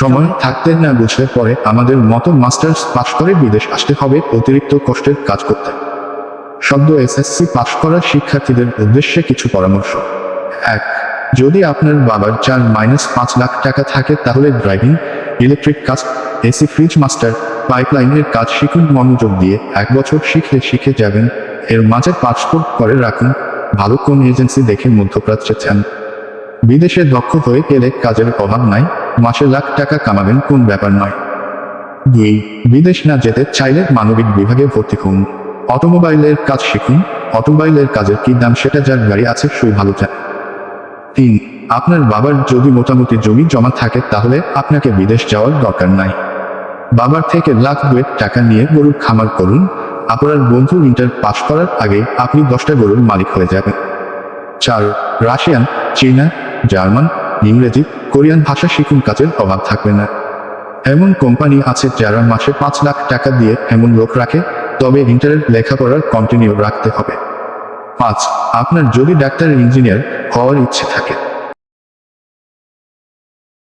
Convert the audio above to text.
সময় থাকতে না বুঝলে পরে আমাদের মতো মাস্টার্স পাশ করে বিদেশ আসতে হবে, অতিরিক্ত কষ্টের কাজ করতে। শব্দ এসএসসি পাশ করা শিক্ষার্থীদের উদ্দেশ্যে কিছু পরামর্শ। এক, যদি আপনার বাবার চার মাইনাস পাঁচ লাখ টাকা থাকে, তাহলে ড্রাইভিং ইলেকট্রিক কাজ এসি ফ্রিজ মাস্টার পাইপলাইনের কাজ শিখুন, মনোযোগ দিয়ে। এক বছর শিখলে শিখে যাবেন। এর মাঝে পাসপোর্ট করে রাখুন। ভালো কোন এজেন্সি দেখে মধ্যপ্রাচ্যে চান বিদেশে দক্ষ হয়ে গেলে কাজের অভাব নাই। মাসে লাখ টাকা কামাবেন কোন ব্যাপার নয়। দুই, বিদেশ না যেতে চাইলে মানবিক বিভাগে ভর্তি হন। অটোমোবাইলের কাজ শিখুন। অটোমোবাইলের কাজের কি দাম সেটা যার গাড়ি আছে সেই ভালো জানে। তিন, আপনার বাবার যদি মোটামুটি জমি জমা থাকে তাহলে আপনাকে বিদেশ যাওয়ার দরকার নাই। বাবার থেকে লাখ দুয়েক টাকা নিয়ে গরুর খামার করুন। আপনার বন্ধু ইন্টার পাশ করার আগে আপনি দশটা গরুর মালিক হয়ে যাবেন। চার, রাশিয়ান, চীনা, জার্মান, ইংরেজি কোরিয়ান ভাষা শিখুন, কাজের অভাব থাকবে না। এমন কোম্পানি আছে যারা মাসে পাঁচ লাখ টাকা দিয়ে এমন লোক রাখে, তবে ইন্টারের লেখাপড়ার কন্টিনিউ রাখতে হবে। পাঁচ, আপনার যদি ডাক্তার ইঞ্জিনিয়ার হওয়ার ইচ্ছে থাকে।